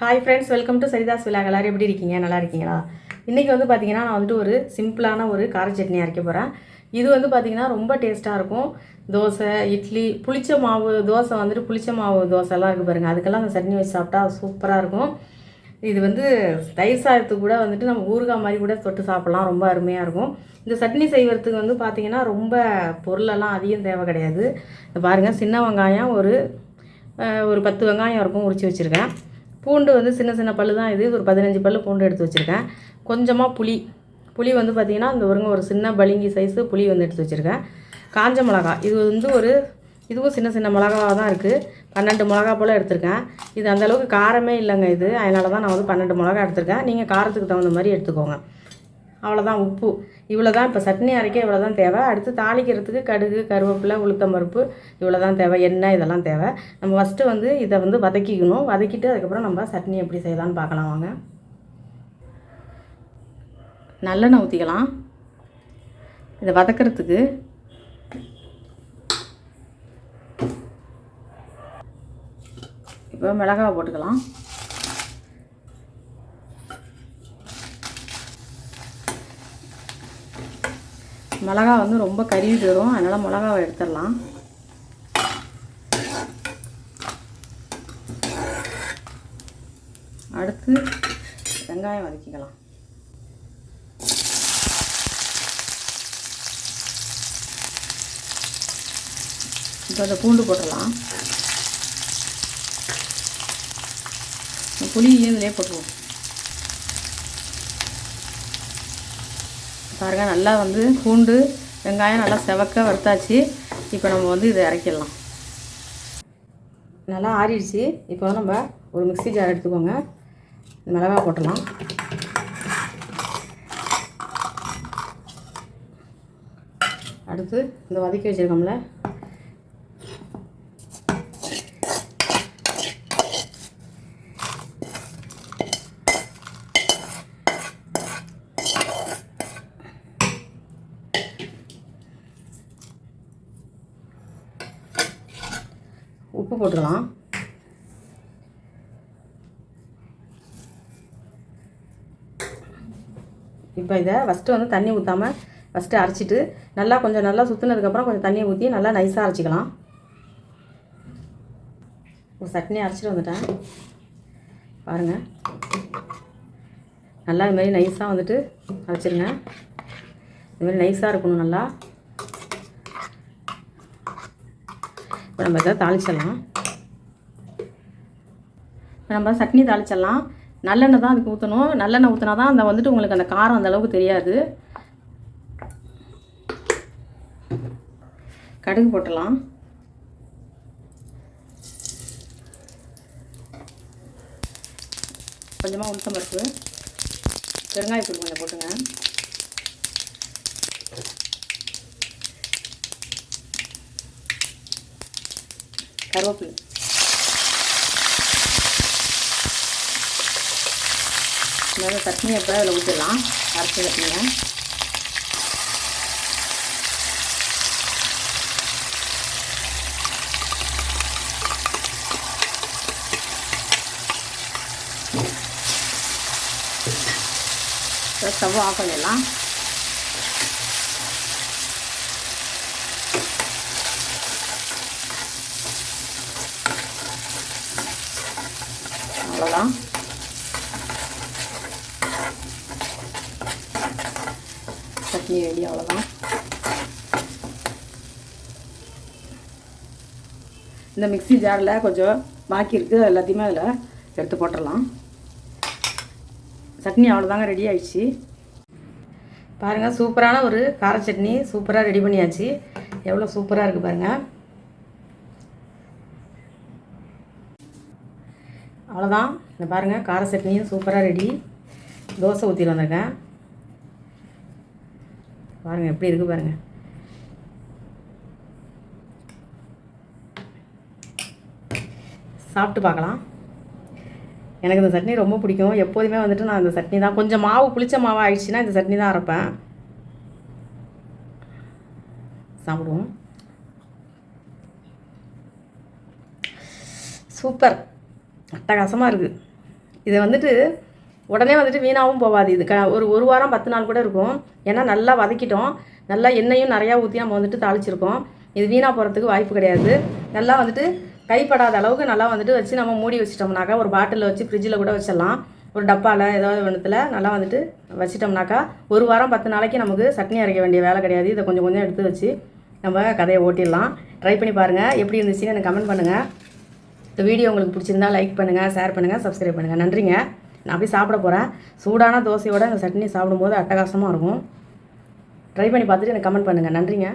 Hi friends welcome to Saritha's விழா எப்படி இருக்கீங்க? நல்லா இருக்கீங்களா? இன்றைக்கி வந்து பார்த்திங்கன்னா நான் வந்துட்டு ஒரு சிம்பிளான ஒரு கார சட்னி அரைக்க போகிறேன் இது வந்து பார்த்தீங்கன்னா ரொம்ப டேஸ்ட்டாக இருக்கும். தோசை இட்லி புளிச்ச மாவு தோசை வந்துட்டு புளிச்ச மாவு தோசைலாம் இருக்குது பாருங்கள் அதுக்கெல்லாம் அந்த சட்னி வச்சு சாப்பிட்டா சூப்பராக இருக்கும். இது வந்து தயிர் சாதத்துக்கு கூட வந்துட்டு நம்ம ஊறுகாய் மாதிரி கூட தொட்டு சாப்பிட்லாம். ரொம்ப அருமையாக இருக்கும். இந்த சட்னி செய்வதுக்கு வந்து பார்த்திங்கன்னா ரொம்ப பொருளெல்லாம் அதிகம் தேவை கிடையாது. பாருங்கள் சின்ன வெங்காயம் ஒரு ஒரு பத்து வெங்காயம் இருக்கும் உரித்து வச்சுருக்கேன். பூண்டு வந்து சின்ன சின்ன பல்லு தான் இது. ஒரு பதினஞ்சு பல் பூண்டு எடுத்து வச்சுருக்கேன். கொஞ்சமாக புளி. புளி வந்து பார்த்திங்கன்னா இந்த ஒருங்க ஒரு சின்ன பளிங்கி சைஸு புளி வந்து எடுத்து வச்சுருக்கேன். காஞ்ச மிளகா. இது வந்து ஒரு இதுவும் சின்ன சின்ன மிளகாவாக தான் இருக்குது பன்னெண்டு மிளகா போல் எடுத்திருக்கேன். இது அந்தளவுக்கு காரமே இல்லைங்க இது. அதனால தான் நான் வந்து பன்னெண்டு மிளகா எடுத்திருக்கேன். நீங்கள் காரத்துக்கு தகுந்த மாதிரி எடுத்துக்கோங்க. அவ்வளோதான் உப்பு. இவ்வளோ தான் இப்போ சட்னி அரைக்க இவ்வளோ தான் தேவை. அடுத்து தாளிக்கிறதுக்கு கடுகு கருவேப்பிலை உளுத்தம் பருப்பு இவ்வளோ தான் தேவை. எண்ணெய் இதெல்லாம் தேவை. நம்ம ஃபஸ்ட்டு வந்து இதை வந்து வதக்கிக்கணும். வதக்கிட்டு அதுக்கப்புறம் நம்ம சட்னி எப்படி செய்யலாம்னு பார்க்கலாம் வாங்க. நல்லெண்ணெய் ஊற்றிக்கலாம் இதை வதக்கிறதுக்கு இப்போ மிளகாவை போட்டுக்கலாம். மிளகா வந்து ரொம்ப கருவி தரும் அதனால் மிளகாவை எடுத்துடலாம். அடுத்து வெங்காயம் வதக்கிக்கலாம். இப்போ அந்த பூண்டு போட்டுடலாம். புளி புளியையும் இதிலே போட்டுருவோம். பாருங்கள் நல்லா வந்து பூண்டு வெங்காயம் நல்லா செவக்க வறுத்தாச்சு. இப்போ நம்ம வந்து இதை இறக்கிடலாம். நல்லா ஆறிடுச்சு. இப்போ நம்ம ஒரு மிக்சி ஜார் எடுத்துக்கோங்க. மிளகா போட்டலாம் அடுத்து இந்த வதக்கி வச்சுருக்கோம்ல உப்பு போட்டுடலாம் இப்போ இதை ஃபஸ்ட்டு வந்து தண்ணி ஊற்றாமல் ஃபஸ்ட்டு அரைச்சிட்டு நல்லா கொஞ்சம் நல்லா சுற்றுனதுக்கப்புறம் கொஞ்சம் தண்ணியை ஊற்றி நல்லா நைஸாக அரைச்சிக்கலாம். ஒரு சட்னி அரைச்சிட்டு வந்துட்டேன். பாருங்கள் நல்லா இதுமாரி நைஸாக வந்துட்டு அரைச்சிருங்க. இதுமாரி நைஸாக இருக்கணும் நல்லா. இப்போ நம்ம இதை தாளிச்சிடலாம். இப்போ நம்ம சட்னி தாளிச்சிடலாம். நல்லெண்ணெய் தான் அதுக்கு ஊற்றணும் நல்லெண்ணெய் ஊற்றினா தான் அந்த வந்துட்டு உங்களுக்கு அந்த காரம் அந்த அளவுக்கு தெரியாது. கடுகு போட்டுடலாம். கொஞ்சமாக உளுத்தம் பருப்பு பெருங்காயத்தூள் கொஞ்சம் போட்டுங்க. கருவேப்பிலை. இந்த சட்னி அப்போ அதில் ஊற்றிடலாம் அரைச்சி சட்னியை ஸ்டவ் ஆஃப் பண்ணிடலாம். அவ்வளோதான் சட்னி ரெடி அவ்வளோதான் இந்த மிக்சி ஜாரில் கொஞ்சம் பாக்கி இருக்குது எல்லாத்தையுமே அதில் எடுத்து போட்டுடலாம். சட்னி அவ்வளோதாங்க ரெடி ஆயிடுச்சு. பாருங்கள் சூப்பரான ஒரு கார சட்னி சூப்பராக ரெடி பண்ணியாச்சு. எவ்வளோ சூப்பராக இருக்குது பாருங்கள் அவ்வளோதான் இந்த பாருங்கள் கார சட்னியும் சூப்பராக ரெடி தோசை ஊற்றிட்டு வந்திருக்கேன். பாருங்கள் எப்படி இருக்குது பாருங்கள் சாப்பிட்டு பார்க்கலாம். எனக்கு இந்த சட்னி ரொம்ப பிடிக்கும். எப்போதுமே வந்துட்டு நான் இந்த சட்னி தான் கொஞ்சம் மாவு புளிச்ச மாவு ஆயிடுச்சுன்னா இந்த சட்னி தான் அரைப்பேன். சாப்பிடுவோம். சூப்பர். அட்டகாசமாக இருக்குது இதை வந்துட்டு உடனே வந்துட்டு வீணாகவும் போகாது இது க ஒரு ஒரு வாரம் பத்து நாள் கூட இருக்கும். ஏன்னா நல்லா வதக்கிட்டோம். நல்லா எண்ணெயும் நிறையா ஊற்றி நம்ம வந்துட்டு தாளிச்சிருக்கோம். இது வீணாக போகிறதுக்கு வாய்ப்பு கிடையாது. நல்லா வந்துட்டு கைப்படாத அளவுக்கு நல்லா வந்துட்டு வச்சு நம்ம மூடி வச்சிட்டோம்னாக்கா ஒரு பாட்டிலில் வச்சு ஃப்ரிட்ஜில் கூட வச்சிடலாம். ஒரு டப்பாவில் ஏதாவது ஒன்றுத்தில் நல்லா வந்துட்டு வச்சிட்டோம்னாக்கா ஒரு வாரம் பத்து நாளைக்கு நமக்கு சட்னி அரைக்க வேண்டிய வேலை கிடையாது. இதை கொஞ்சம் கொஞ்சம் எடுத்து வச்சு நம்ம கதையை ஓட்டிடலாம். ட்ரை பண்ணி பாருங்கள் எப்படி இருந்துச்சுன்னு எனக்கு கமெண்ட் பண்ணுங்கள் இந்த வீடியோ உங்களுக்கு பிடிச்சிருந்தா லைக் பண்ணுங்கள் ஷேர் பண்ணுங்கள் சப்ஸ்கிரைப் பண்ணுங்கள் நன்றிங்க. நான் அப்படியே சாப்பிட போகிறேன் சூடான தோசையோட இந்த சட்னி சாப்பிடும்போது அட்டகாசமாக இருக்கும். ட்ரை பண்ணி பார்த்துட்டு எனக்கு கமெண்ட் பண்ணுங்கள் நன்றிங்க.